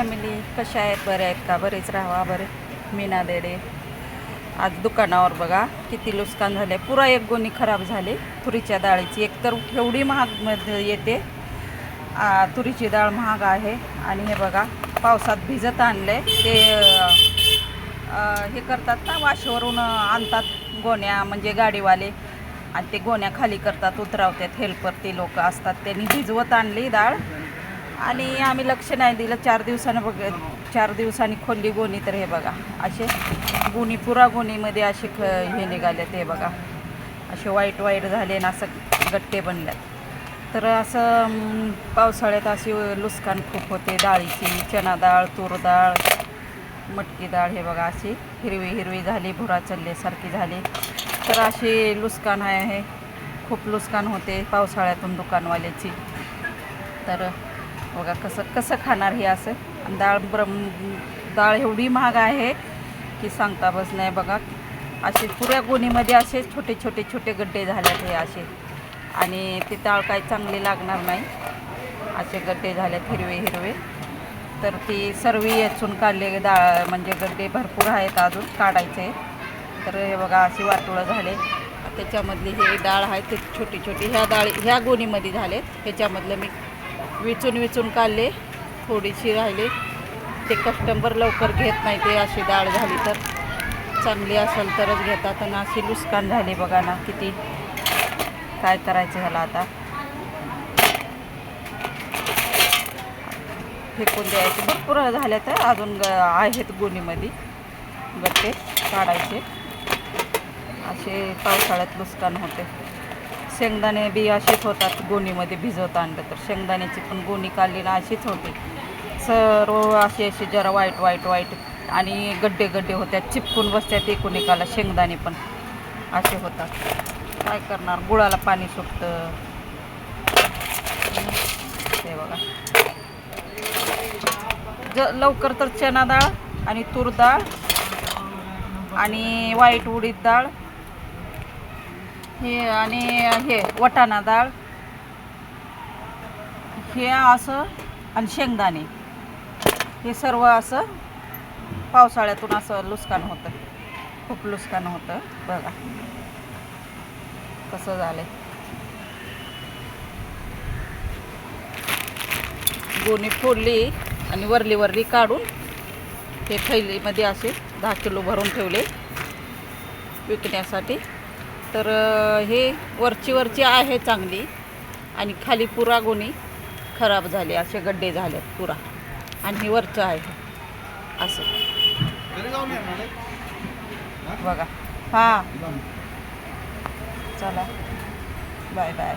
Family कशा आहेत? बरे आहेत का? बरेच राहावा बरे. मीना देडे. आज दुकानावर बघा किती नुकसान झाले. पुरा एक गोणी खराब झाली. तुरीच्या डाळीची. एक तर एवढी महागमध्ये येते. तुरीची डाळ महाग आहे. आणि हे बघा पावसात भिजत आणले. ते हे करतात ना वाशीवरून आणतात गोण्या म्हणजे गाडीवाले. आणि ते गोण्या खाली करतात उतरवतात हेल्पर ते लोक असतात. त्यांनी भिजवत आणली डाळ. आणि आम्ही लक्ष नाही दिलं. चार दिवसानं बघ चार दिवसांनी खोलली गोणी तर हे बघा असे गुणी पुरा गोणीमध्ये असे ख हे निघाले हे बघा. असे वाईट वाईट झाले ना असं गट्टे बनल्यात. तर असं पावसाळ्यात अशी लुस्कान खूप होते. डाळीची चना डाळ तूर डाळ मटकी डाळ हे बघा अशी हिरवी हिरवी झाली भुरा चल्लेसारखी झाली. तर अशी लुस्कान आहे खूप लुस्कान होते पावसाळ्यातून दुकानवाल्याची. तर बघा कसं कसं खाणार हे असं. आणि डाळ ब्रम डाळ एवढी महाग आहे की सांगता बस नाही बघा. असे पुऱ्या गोणीमध्ये असे छोटे छोटे छोटे गड्डे झालेत हे असे. आणि ती डाळ काही चांगली लागणार नाही. असे गड्डे झालेत हिरवे हिरवे. तर ती सर्व याचून काढले डाळ म्हणजे गड्डे भरपूर आहेत अजून काढायचे. तर हे बघा अशी वाटोळं झाले. त्याच्यामधली हे डाळ आहे ते छोटी छोटी. ह्या डाळी ह्या गोणीमध्ये झालेत. ह्याच्यामधलं मी विचून विचून काढले. थोडीशी राहिली. ते कस्टमर लवकर घेत नाही ते अशी डाळ झाली तर. चांगली असेल तरच घेतात. आणि अशी लुस्कान झाली बघा ना किती. काय करायचं ह्याला आता? फेकून द्यायचे. भरपूर झाल्या तर अजून ग आहेत गोणीमध्ये. गट्टे काढायचे. असे पावसाळ्यात नुकसान होते. शेंगदाणे बी असेच होतात गोणीमध्ये भिजवत आणलं तर. शेंगदाण्याची पण गोणी काढलेली ना अशीच होती. सर्व अशी अशी जरा वाईट वाईट वाईट आणि गड्डे गड्डे होत्या. चिपकून बसत्यात एकूण एकाला शेंगदाणे पण. असे होतात. काय करणार? गुळाला पाणी सुटतं. ते बघा. ज लवकर तर चना डाळ आणि तूर डाळ आणि वाईट उडीद डाळ हे आणि हे वटाणा डाळ. हे असं आणि शेंगदाणे. हे सर्व असं पावसाळ्यातून असं लुस्कान होतं. खूप लुस्कान होतं. बघा. कसं झालं गोणी फोडली आणि वरली वरली काढून हे थैलीमध्ये असे दहा किलो भरून ठेवले. विकण्यासाठी. तर हे वरची वरची आहे चांगली. आणि खाली पुरा गोणी खराब झाली असे गड्डे झालेत पुरा. आणि हे वरचं आहे. असं. बघा. हां. चला. Bye bye.